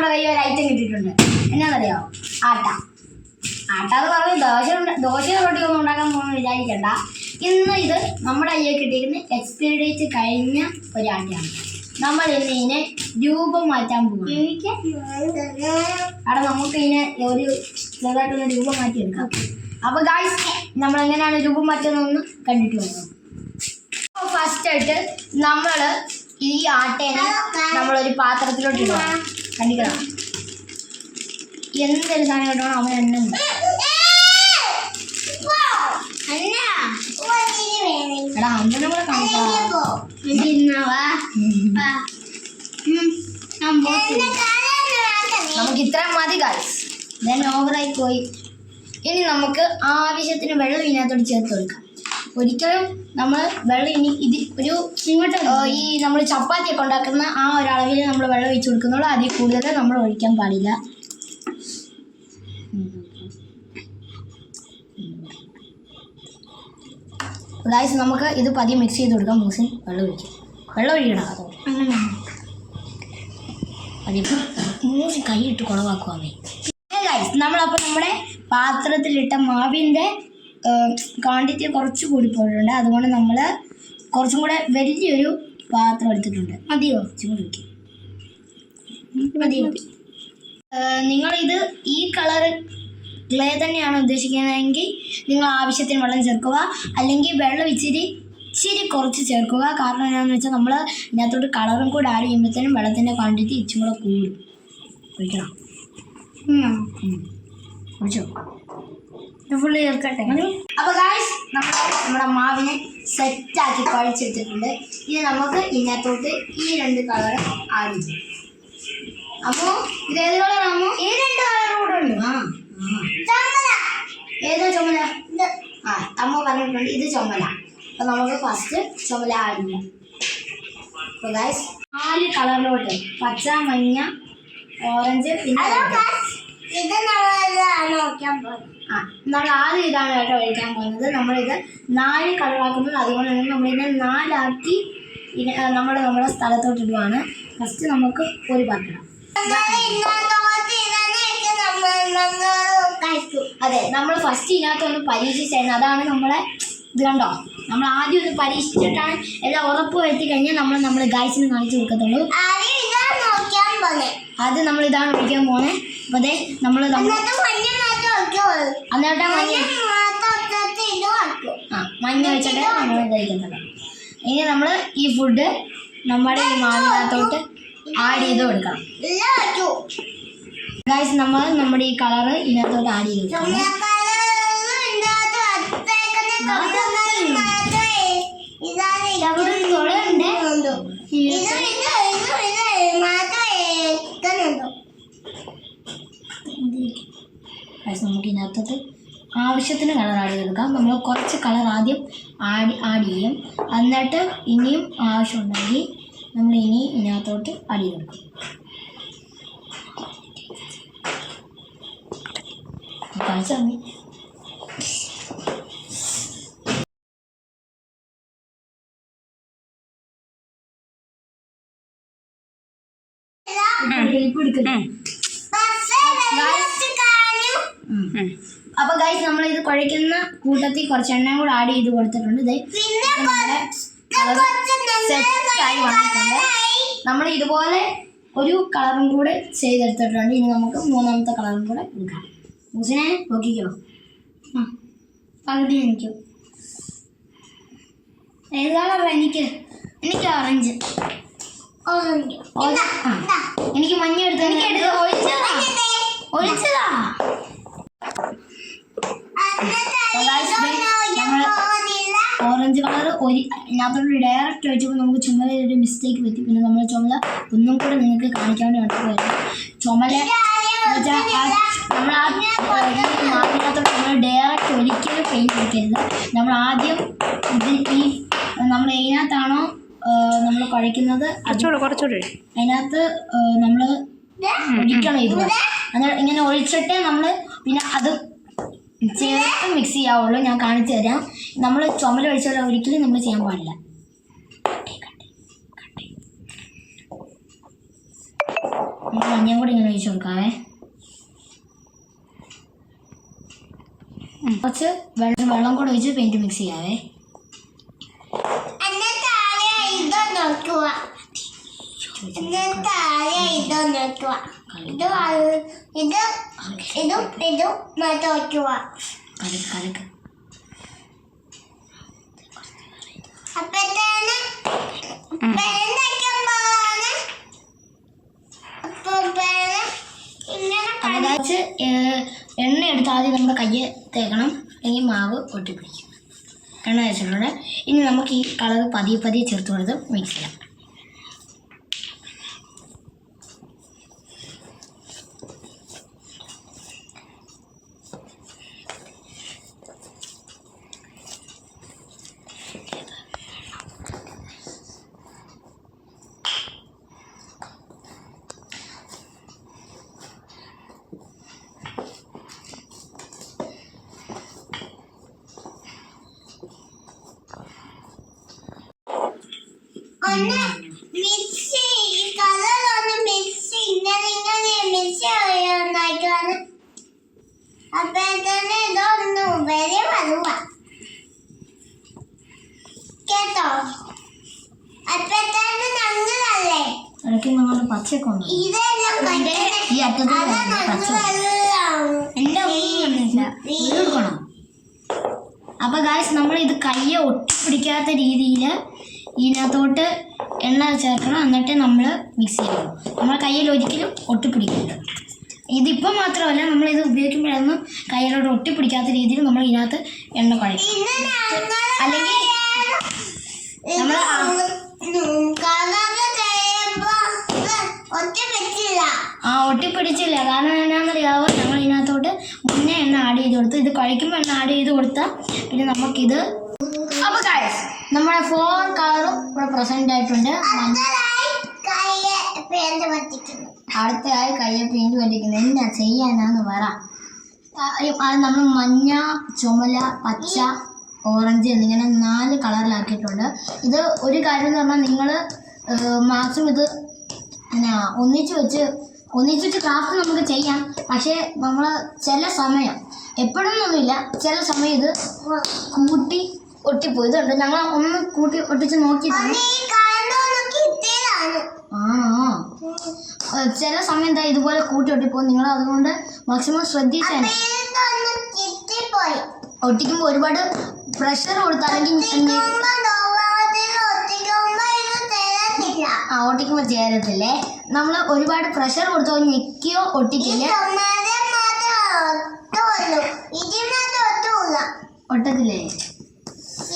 നമ്മുടെ കയ്യിൽ ഒരു ഐറ്റം കിട്ടിയിട്ടുണ്ട്. എന്നാണെന്നറിയോ ആട്ട. ആട്ട എന്ന് പറഞ്ഞ് ദോശ ദോശ റൊട്ടി ഒന്നും ഉണ്ടാക്കാൻ പോകുന്ന വിചാരിക്കണ്ട. ഇന്ന് ഇത് നമ്മുടെ കയ്യിൽ കിട്ടിയിരിക്കുന്ന എക്സ്പയറി ഡേറ്റ് കഴിഞ്ഞ ഒരു ആട്ടയാണ്. നമ്മൾ ഇന്ന് ഇതിനെ രൂപം മാറ്റാൻ പോകും അവിടെ നമുക്ക് ഇതിനെ ഒരു ചെറുതായിട്ടൊന്ന് രൂപം മാറ്റിയെടുക്കാം. അപ്പൊ ഗായ്സ് നമ്മൾ എങ്ങനെയാണ് രൂപം മാറ്റുന്നതെന്ന് കണ്ടിട്ട് വരാം ഫസ്റ്റ് ആയിട്ട് നമ്മൾ ഈ ആട്ടേനെ നമ്മളൊരു പാത്രത്തിലോട്ട് ഇടുക. കണ്ടിക്കണം എന്തൊരു സാധനം കിട്ടണം അവൻ എണ്ണം എടാ അമ്മനെ കൂടെ കാണിക്കാം നമുക്ക് ഇത്ര മതി ഓവറായി പോയി. ഇനി നമുക്ക് ആവശ്യത്തിന് വെള്ളം ഇതിനകത്തോട്ട് ചേർത്ത് കൊടുക്കാം. ഒരിക്കലും നമ്മൾ വെള്ളം ഇനി ഇത് ഒരു ഈ നമ്മൾ ചപ്പാത്തിയൊക്കെ ഉണ്ടാക്കുന്ന ആ ഒരളവിൽ നമ്മൾ വെള്ളം ഒഴിച്ചു കൊടുക്കുന്നുള്ളൂ. അതിൽ കൂടുതൽ നമ്മൾ ഒഴിക്കാൻ പാടില്ല. ഗായ്സ് നമുക്ക് ഇത് പതിയെ മിക്സ് ചെയ്ത് കൊടുക്കാം. മൂസിൻ വെള്ളം ഒഴിക്കും. വെള്ളം ഒഴിക്കണം അതോ? അതിപ്പോൾ മൂസി കൈയിട്ട് കുളവാക്കുവാമേ ഗൈസ് നമ്മളപ്പോൾ നമ്മുടെ പാത്രത്തിലിട്ട മാവിന്റെ ക്വാണ്ടിറ്റി കുറച്ച് കൂടി പോയിട്ടുണ്ട്. അതുകൊണ്ട് നമ്മൾ കുറച്ചും കൂടെ വലിയൊരു പാത്രം എടുത്തിട്ടുണ്ട്. മതിയോ? കുറച്ചും കൂടി വയ്ക്കും മതിയോ? നിങ്ങളിത് ഈ കളർ ക്ലേ തന്നെയാണ് ഉദ്ദേശിക്കുന്നതെങ്കിൽ നിങ്ങൾ ആവശ്യത്തിന് വെള്ളം ചേർക്കുക. അല്ലെങ്കിൽ വെള്ളം ഇച്ചിരി ഇച്ചിരി കുറച്ച് ചേർക്കുക. കാരണം എന്താണെന്ന് വെച്ചാൽ നമ്മൾ ഇതിനകത്തോട്ട് കളറും കൂടെ ആഡ് ചെയ്യുമ്പോഴത്തേനും വെള്ളത്തിന്റെ ക്വാണ്ടിറ്റി ഇച്ചും കൂടെ കൂടും. ഒഴിക്കണം. ഒഴിച്ചോ ഫുള്ള് ചേർക്കട്ടെ അപ്പോൾ ഗായ്സ് നമ്മൾ നമ്മുടെ മാവിനെ സെറ്റാക്കി കുഴച്ചെടുത്തിട്ടുണ്ട് ഇനി നമുക്ക് ഇതിനകത്തോട്ട് ഈ രണ്ട് കളർ ആഡ് ചെയ്യും. അപ്പോൾ ഇത് ഏത് കളറാമോ ഈ രണ്ട് കളർ കൂടെ ഉണ്ട്. ആ. ഏതാ ചുമല? ആ അമ്മ പറഞ്ഞിട്ടുണ്ട് ഇത് ചുമല. അപ്പൊ നമുക്ക് ഫസ്റ്റ് ചുമല ആഡ് ചെയ്യാം. അപ്പൊ ഗായ്സ് നാല് കളറിലോട്ട് പച്ച മഞ്ഞ ഓറഞ്ച് പിന്നെ ഇത് നമ്മൾ നോക്കാൻ പോകുന്നത് ആ നമ്മൾ ആദ്യം ഇതാണ് കേട്ടോ ഒഴിക്കാൻ പോകുന്നത്. നമ്മളിത് നാല് കളറാക്കുന്നത്. അതുകൊണ്ട് തന്നെ നമ്മളിതിനെ നാലാക്കി നമ്മൾ നമ്മുടെ സ്ഥലത്തോട്ട് ഇടുവാണ്. ഫസ്റ്റ് നമുക്ക് ഒരു പാത്രം. അതെ നമ്മൾ ഫസ്റ്റ് ഇതിനകത്ത് ഒന്ന് പരീക്ഷിച്ചായിരുന്നു. അതാണ് നമ്മളെ ഇത് കണ്ടോ? നമ്മൾ ആദ്യം ഒന്ന് പരീക്ഷിച്ചിട്ടാണ് എല്ലാം ഉറപ്പ് വരുത്തി കഴിഞ്ഞാൽ നമ്മൾ നമ്മൾ ഗൈസിന് കാണിച്ചു കൊടുക്കത്തുള്ളൂ. അത് നമ്മൾ ഇതാണ് ഒഴിക്കാൻ പോണേ അപ്പൊ അതെ നമ്മൾ നമ്മൾ എന്നിട്ട് മഞ്ഞ വെച്ചിട്ട് നമ്മൾ കഴിക്കുന്നത് ഇനി നമ്മൾ ഈ ഫുഡ് നമ്മുടെ ഈ മാവിനകത്തോട്ട് ആഡ് ചെയ്ത് കൊടുക്കണം. ഗൈസ് നമ്മൾ നമ്മുടെ ഈ കളർ ഇതിനകത്തോട്ട് ആഡ് ചെയ്ത് കൊടുക്കണം. ഇതാണ് ഇതാണ് തുളയുണ്ട് ഗൈസ് നമുക്ക് ഇതിനകത്തത് ആവശ്യത്തിന് കളർ ആഡ് ചെയ്തെടുക്കാം. നമ്മൾ കുറച്ച് കളർ ആദ്യം ആഡ് ആഡ് ചെയ്യും. എന്നിട്ട് ഇനിയും ആവശ്യമുണ്ടെങ്കിൽ നമ്മൾ ഇനി ഇതിനകത്തോട്ട് ആഡ് ചെയ്തെടുക്കും. കൊടുക്കും കാണിച്ചു തന്നെ അപ്പൊ ഗൈസ് നമ്മൾ ഇത് കുഴയ്ക്കുന്ന കൂട്ടത്തിൽ കുറച്ച് എണ്ണയും കൂടെ ആഡ് ചെയ്ത് കൊടുത്തിട്ടുണ്ട്. നമ്മൾ ഇതുപോലെ ഒരു കളറും കൂടെ ചെയ്തെടുത്തിട്ടുണ്ട്. ഇനി നമുക്ക് മൂന്നാമത്തെ കളറും കൂടെ എടുക്കാം മൂസിനെ നോക്കിക്കോ. ആ പകുതി എനിക്കോ. ഏത് കളറാ എനിക്ക്? എനിക്ക് ഓറഞ്ച് എനിക്ക്. മഞ്ഞ എടുത്തു എനിക്ക് എടുത്ത് ഒഴിച്ചതാ. ഒഴിച്ചതാ ഓറഞ്ച് കളർ ഒരു അതിനകത്തോട് ഡയറക്റ്റ് ഒഴിച്ചപ്പോൾ നമുക്ക് ചുമല ഒരു മിസ്റ്റേക്ക് പറ്റി. പിന്നെ നമ്മൾ ചുമല ഒന്നും കൂടെ നിങ്ങൾക്ക് കാണിക്കാൻ വേണ്ടി വരും. ചുമല നമ്മൾ ആ നമ്മൾ ഡയറക്റ്റ് ഒരിക്കലും പെയിന്റ് അടിക്കരുത്. നമ്മൾ ആദ്യം ഇത് ഈ നമ്മൾ ഇതിനകത്താണോ നമ്മൾ കുഴയ്ക്കുന്നത്? അതിനകത്ത് നമ്മൾ ഒഴിക്കണം ഇത്. അങ്ങനെ ഇങ്ങനെ ഒഴിച്ചിട്ട് നമ്മൾ പിന്നെ അത് ചേർത്ത് മിക്സ് ചെയ്യാവുള്ളൂ ഞാൻ കാണിച്ചു തരാം നമ്മൾ ചുമല ഒഴിച്ചാൽ ഒരിക്കലും നമ്മൾ ചെയ്യാൻ പാടില്ല മഞ്ഞയും കൂടി ഇങ്ങനെ ഒഴിച്ചു കൊടുക്കാവേ. കുറച്ച് വെള്ളം വെള്ളം കൂടെ ഒഴിച്ച് പെയിന്റ് മിക്സ് ചെയ്യാവേ. നോക്കുക ഇത് ഇത് ഇതും ഇതും അപ്പത്തേന് എണ്ണ എടുത്ത് ആദ്യം നമ്മുടെ കയ്യെ തേക്കണം. അല്ലെങ്കിൽ മാവ് ഒട്ടിപ്പിടിക്കും എണ്ണ വെച്ചിട്ടുണ്ട്. ഇനി നമുക്ക് ഈ കളർ പതിയെ പതിയെ ചേർത്ത് കൊടുത്ത് മിക്സ് ചെയ്യാം ഒന്ന് മിക്സ് ഈ കളർ ഒന്ന് മിക്സ് ഇങ്ങനെ ഇങ്ങനെ മിക്സ് ഉണ്ടാക്കിയാണ് അപ്പോഴത്തേന് ഇതൊന്ന് വരെ വരുക കേട്ടോ അപ്പോഴത്തേന് ഞങ്ങളല്ലേ പച്ചയൊക്കെ ഉണ്ട് ഈ അറ്റത്ത് പച്ച. കൊടുക്കണം അപ്പൊ ഗായ്സ് നമ്മൾ ഇത് കയ്യെ ഒട്ടിപ്പിടിക്കാത്ത രീതിയിൽ ഇതിനകത്തോട്ട് എണ്ണ ചേർക്കണം. എന്നിട്ട് നമ്മൾ മിക്സ് ചെയ്യണം. നമ്മൾ കയ്യിൽ ഒരിക്കലും ഒട്ടിപ്പിടിക്കരുത്. ഇതിപ്പോൾ മാത്രമല്ല നമ്മൾ ഇത് ഉപയോഗിക്കുമ്പോഴൊന്നും കയ്യിലോട്ട് ഒട്ടിപ്പിടിക്കാത്ത രീതിയിൽ നമ്മൾ ഇതിനകത്ത് എണ്ണ കുഴക്കും അല്ലെങ്കിൽ നമ്മൾ ആ ഒട്ടിപ്പിടിച്ചില്ല. കാരണം എന്നാണെന്നറിയാവോ? നമ്മൾ ഇതിനകത്തോട്ട് മുന്നേ എണ്ണ ആഡ് ചെയ്ത് കൊടുത്തു. ഇത് കഴിക്കുമ്പോൾ എണ്ണ ആഡ് ചെയ്ത് കൊടുത്താൽ പിന്നെ നമുക്കിത് അപ്പോൾ ഗൈസ് നമ്മുടെ ഫോർ കളറും ഇവിടെ പ്രസന്റ് ആയിട്ടുണ്ട്. അടുത്തതായി കയ്യെ പെയിന്റ് പറ്റിക്കുന്നത് എന്നാ ചെയ്യാനാന്ന് പറ. അത് നമ്മൾ മഞ്ഞ ചുമല പച്ച ഓറഞ്ച് എന്നിങ്ങനെ നാല് കളറിലാക്കിയിട്ടുണ്ട് ഇത് ഒരു കാര്യം എന്ന് പറഞ്ഞാൽ നിങ്ങൾ മാക്സിമം ഇത് എന്നാ ഒന്നിച്ച് വെച്ച് ഒന്നിച്ച് വെച്ച് ക്രാഫ്റ്റ് നമുക്ക് ചെയ്യാം. പക്ഷേ നമ്മൾ ചില സമയം എപ്പോഴൊന്നുമില്ല ചില സമയം ഇത് കൂട്ടി ഒട്ടിപ്പോയി ഇതുണ്ട് ഞങ്ങൾ ഒന്ന് കൂട്ടി ഒട്ടിച്ച് നോക്കിയിട്ടാണ് ആണോ? ചില സമയം എന്താ ഇതുപോലെ കൂട്ടി ഒട്ടിപ്പോകും. നിങ്ങൾ അതുകൊണ്ട് മാക്സിമം കിട്ടിപ്പോയി. ഒട്ടിക്കുമ്പോൾ ഒരുപാട് പ്രഷർ കൊടുത്താണെങ്കിൽ ആ ഒട്ടിക്കുമ്പോൾ ചേരത്തില്ലേ? നമ്മൾ ഒരുപാട് പ്രഷർ കൊടുത്തോ ഞെക്കിയോ ഒട്ടിക്കില്ല? ഒട്ടത്തില്ലേ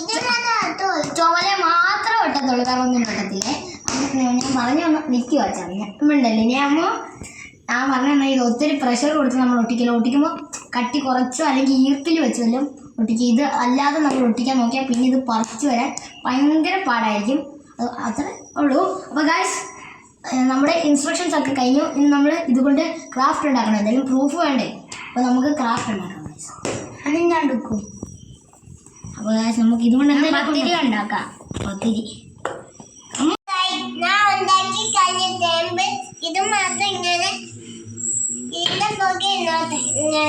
ഇതിനകത്ത് ഒട്ടുള്ളൂ ചുമല മാത്രമേ ഒട്ടത്തുള്ളൂ കാരണം അപ്പൊ ഞാൻ പറഞ്ഞു നിൽക്കുക വെച്ചാൽ ഉണ്ടല്ലേ ഇനി അമ്മ ആ പറഞ്ഞ ഇത് ഒത്തിരി പ്രഷർ കൊടുത്ത് നമ്മൾ ഒട്ടിക്കില്ല ഒട്ടിക്കുമ്പോൾ കട്ടി കുറച്ചോ അല്ലെങ്കിൽ ഈർപ്പിൽ വെച്ച് വല്ലതും ഒട്ടിക്കുക ഇത് അല്ലാതെ നമ്മൾ ഒട്ടിക്കാൻ നോക്കിയാൽ പിന്നെ ഇത് പറിച്ചു വരാൻ ഭയങ്കര പാടായിരിക്കും. അത് അത്രേ ഉള്ളൂ. അപ്പോൾ ഗായ്സ് നമ്മുടെ ഇൻസ്ട്രക്ഷൻസ് ഒക്കെ കഴിഞ്ഞു. ഇനി നമ്മൾ ഇതുകൊണ്ട് ക്രാഫ്റ്റ് ഉണ്ടാക്കണം. എന്തെങ്കിലും പ്രൂഫ് വേണ്ടേ? അപ്പോൾ നമുക്ക് ക്രാഫ്റ്റ് ഉണ്ടാക്കണം ഗൈസ് അത് ഞാൻ എടുക്കും. അപ്പോൾ നമുക്ക് ഇതുകൊണ്ട് എന്തെങ്കിലും ഉണ്ടാക്കാം. പത്തിരി. ഇങ്ങനെ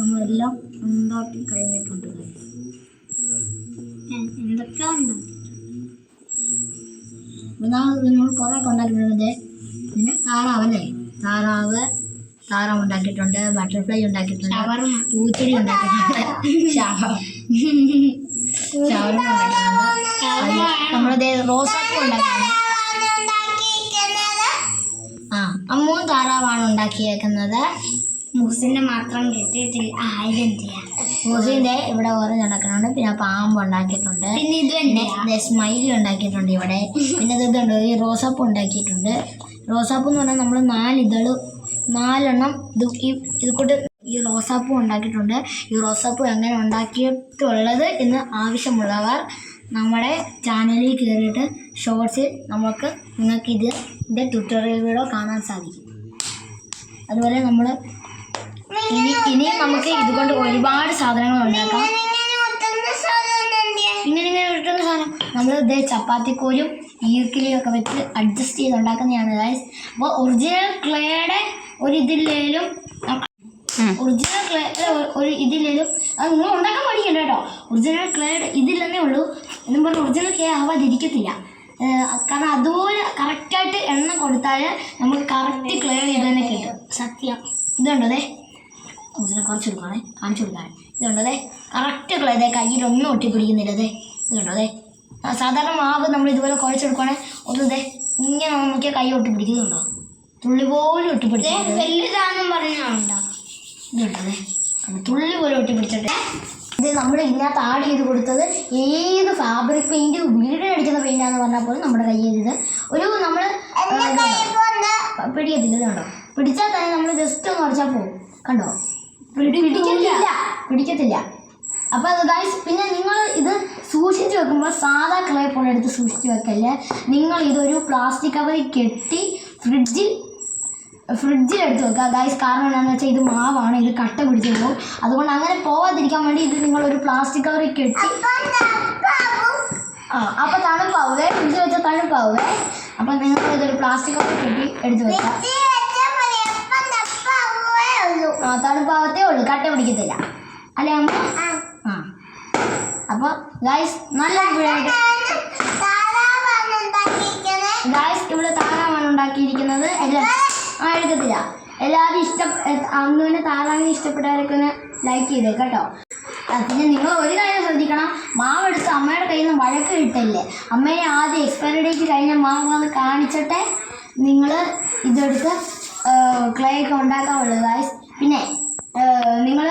നമ്മളെല്ലാം ഉണ്ടാക്കി കഴിഞ്ഞിട്ടുണ്ട് ഗൈസ് എന്തൊക്കെയാ ഉണ്ടാക്കി നമ്മൾ കുറേ ഉണ്ടാക്കിയിട്ടുണ്ട് പിന്നെ താറാവല്ലേ താറാവ് താറാവ് ഉണ്ടാക്കിയിട്ടുണ്ട് ബട്ടർഫ്ലൈ ഉണ്ടാക്കിയിട്ടുണ്ട് പൂച്ചെടി ഉണ്ടാക്കിയിട്ടുണ്ട്. ഷവർ ഷവർ ഉണ്ടാക്കിയിട്ടുണ്ട്. നമ്മളത് റോസാപ്പൂ ഉണ്ടാക്കിയിട്ടുണ്ട്. അമ്മൂൻ താറാവാണ് ഉണ്ടാക്കിയേക്കുന്നത്. മുഹസിനെ മാത്രം കിട്ടിയിട്ടില്ല. ആയിരം മുഹസിന്റെ ഇവിടെ ഓറഞ്ച് ഉണ്ടാക്കുന്നുണ്ട് പിന്നെ പാമ്പ് ഉണ്ടാക്കിയിട്ടുണ്ട്. പിന്നെ ഇത് തന്നെ സ്മൈലി ഉണ്ടാക്കിയിട്ടുണ്ട് ഇവിടെ. പിന്നെ ഇത് ഇതുണ്ട് ഈ റോസാപ്പ് ഉണ്ടാക്കിയിട്ടുണ്ട്. റോസാപ്പ് എന്ന് പറഞ്ഞാൽ നമ്മൾ നാല് ഇതൾ നാലെണ്ണം ഇത് ഈ ഇത് കൂട്ട് ഈ റോസാപ്പൂ ഉണ്ടാക്കിയിട്ടുണ്ട്. ഈ റോസാപ്പൂ എങ്ങനെ ഉണ്ടാക്കിയിട്ടുള്ളത് എന്ന് ആവശ്യമുള്ളവർ നമ്മുടെ ചാനലിൽ കയറിയിട്ട് ഷോർട്സിൽ നമുക്ക് നിങ്ങൾക്ക് ഇത് ഇതിന്റെ ട്യൂട്ടോറിയൽ വീഡിയോ കാണാൻ സാധിക്കും. അതുപോലെ നമ്മൾ ഇനി ഇനിയും നമുക്ക് ഇതുകൊണ്ട് ഒരുപാട് സാധനങ്ങൾ ഉണ്ടാക്കാം. ഇങ്ങനെ ഇങ്ങനെ കിട്ടുന്ന സാധനം. നമ്മൾ ഇത് ചപ്പാത്തിക്കോലും ഈർക്കിലിയൊക്കെ വെച്ച് അഡ്ജസ്റ്റ് ചെയ്ത് ഉണ്ടാക്കുന്നതാണ് ഗൈസ് അപ്പോൾ ഒറിജിനൽ ക്ലേയുടെ ഒരു ഇതില്ലേലും ഒറിജിനൽ ക്ലേ ഒരു ഇതില്ലേലും അത് നിങ്ങൾ ഉണ്ടാക്കാൻ പഠിക്കണ്ട കേട്ടോ. ഒറിജിനൽ ക്ലേഡ് ഇതില്ലെന്നേ ഉള്ളൂ. എന്നും പറഞ്ഞ് ഒറിജിനൽ ക്ലേ ആവാതിരിക്കത്തില്ല. കാരണം അതുപോലെ കറക്റ്റായിട്ട് എണ്ണ കൊടുത്താൽ നമുക്ക് കറക്റ്റ് ക്ലേ ചെയ്ത് തന്നെ കിട്ടും. സത്യം. ഇതുണ്ടോ അതെ ഇതിനെ കുറച്ച് കൊടുക്കണേ കാണിച്ചു കൊടുക്കാൻ ഇതുണ്ടോ അതെ കറക്റ്റ് ക്ലേ അതെ കയ്യിലൊന്നും ഒട്ടിപ്പിടിക്കുന്നില്ല. അതെ ഇതുണ്ടോ അതെ സാധാരണ മാവ് നമ്മൾ ഇതുപോലെ കുഴച്ചെടുക്കുകയാണെങ്കിൽ ഒന്ന് ഇതേ ഇങ്ങനെ നോക്കിയാൽ കൈ ഒട്ടിപ്പിടിക്കുന്നുണ്ടോ? തുള്ളി പോലും ഒട്ടിപ്പിടിച്ചു വലുതാണെന്നും പറഞ്ഞുണ്ടോ ഇതുണ്ടേ തുള്ളി പോലെ ഒട്ടി പിടിച്ചിട്ട്. ഇത് നമ്മൾ ഇതിനകത്ത് ആഡ് ചെയ്ത് കൊടുത്തത് ഏത് ഫാബ്രിക് പെയിന്റ് വീടിനടിക്കുന്ന പെയിന്റാന്ന് പറഞ്ഞാൽ പോലും നമ്മുടെ കയ്യിൽ ഇത്. ഒരു നമ്മൾ പിടിക്കത്തില്ല ഇത് കണ്ടോ പിടിച്ചാൽ തന്നെ നമ്മൾ ജസ്റ്റ് ഒന്ന് ഉറച്ചാൽ പോകും കണ്ടോ? പിടി- പിടിക്കത്തില്ല. പിടിക്കത്തില്ല. അപ്പൊ അത് ഗൈസ് പിന്നെ നിങ്ങൾ ഇത് സൂക്ഷിച്ച് വെക്കുമ്പോൾ സാധാ ക്ലേ പോലെ എടുത്ത് സൂക്ഷിച്ച് വെക്കല്ലേ? നിങ്ങൾ ഇതൊരു പ്ലാസ്റ്റിക് കവറിൽ കെട്ടി ഫ്രിഡ്ജിൽ ഫ്രിഡ്ജിൽ എടുത്ത് വെക്കുക. ഗൈസ് കാരണം എന്താണെന്ന് വെച്ചാൽ ഇത് മാവാണ് ഇത് കട്ട പിടിച്ചു അതുകൊണ്ട് അങ്ങനെ പോവാതിരിക്കാൻ വേണ്ടി ഇത് നിങ്ങൾ ഒരു പ്ലാസ്റ്റിക് കവറിൽ കെട്ടി ആ അപ്പോൾ തണുപ്പാവേ ഫ്രിഡ്ജിൽ വെച്ചാൽ തണുപ്പാവേ അപ്പം നിങ്ങൾ ഇതൊരു പ്ലാസ്റ്റിക് കവറിൽ കെട്ടി എടുത്ത് വെക്കുക. ആ തണുപ്പാവത്തേ ഉള്ളൂ. കട്ട പിടിക്കത്തില്ല. അല്ലേ അമ്മ? ആ. അപ്പോൾ ഗൈസ് നല്ല ഗൈസ് ഇവിടെ താറാവാണ് ഉണ്ടാക്കിയിരിക്കുന്നത്. എല്ലാ ആ എടുക്കത്തില്ല എല്ലാവരും ഇഷ്ടം അങ്ങനെ താറാവിനെ ഇഷ്ടപ്പെട്ടവരൊക്കെ ഒന്ന് ലൈക്ക് ചെയ്തേ കേട്ടോ. പിന്നെ നിങ്ങൾ ഒരു കാര്യം ശ്രദ്ധിക്കണം. മാവ് എടുത്ത് അമ്മയുടെ കയ്യിൽ നിന്ന് വഴക്ക് കിട്ടല്ലേ? അമ്മയെ ആദ്യം എക്സ്പയറി ഡേറ്റ് കഴിഞ്ഞ മാവ് വന്ന് കാണിച്ചിട്ടേ നിങ്ങൾ ഇതെടുത്ത് ക്ലേ ഒക്കെ ഉണ്ടാക്കാവുള്ളൂ ഗായ്സ് പിന്നെ നിങ്ങൾ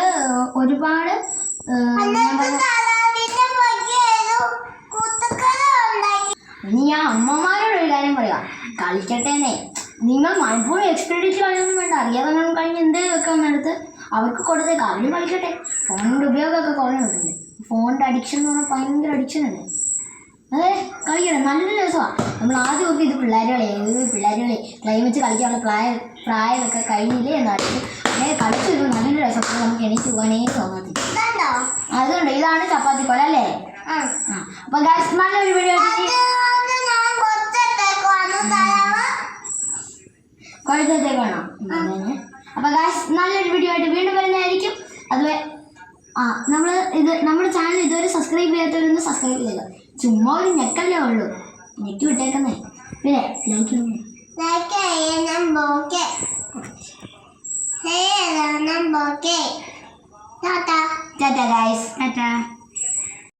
ഒരുപാട് ഇനി ഞാൻ അമ്മമാരോട് ഒരു കാര്യം പറയാം. കളിക്കട്ടേന്നേ നിങ്ങൾ മനഃപൂർവം എക്സ്പീരിയൻസ് കളിയൊന്നും വേണ്ട. അറിയാതെ കഴിഞ്ഞ് എന്ത് വെക്കാൻ നേരത്ത് അവർക്ക് കൊടുത്തേക്ക് അവരും കളിക്കട്ടെ ഫോണിന്റെ ഉപയോഗമൊക്കെ കുറഞ്ഞു കിട്ടുന്നത് ഫോണിന്റെ അഡിക്ഷൻ എന്ന് പറഞ്ഞാൽ ഭയങ്കര അഡിക്ഷൻ അല്ലേ? അതെ കളിക്കണം. നല്ല രസമാണ് നമ്മൾ ആദ്യം നോക്കി ഇത് പിള്ളേരുകളെ ഏത് ഇത് പിള്ളേർ കളി. ക്ലൈമറ്റ് കളിക്കാനുള്ള പ്രായ പ്രായമൊക്കെ കഴിഞ്ഞില്ലേ എന്നാലും അങ്ങനെ കളിച്ചു വരുമ്പോൾ നല്ല രസം. നമുക്ക് എണീച്ച് പോകാനേ തോന്നത്തില്ല അതുകൊണ്ട് ഇതാണ് ചപ്പാത്തി പോലെ അല്ലേ? ആ. അപ്പോൾ ഗായ്സ് നല്ലൊരു വീഡിയോ കുഴച്ചത്തേക്ക് വേണം അപ്പൊ ഗായ്സ് നല്ലൊരു വീഡിയോ ആയിട്ട് വീണ്ടും വരുന്നതായിരിക്കും. അതുപോലെ ആ നമ്മൾ ഇത് നമ്മുടെ ചാനൽ ഇതുവരെ സബ്സ്ക്രൈബ് ചെയ്യാത്തവരൊന്ന് സബ്സ്ക്രൈബ് ചെയ്യുക ചുമ്മാ ഒരു ഞെക്കല്ലേ ഉള്ളൂ. ഞെക്കി വിട്ടേക്കുന്നേ. പിന്നെ ലൈക്ക് ടാറ്റ ഗായ്സ് ടാറ്റ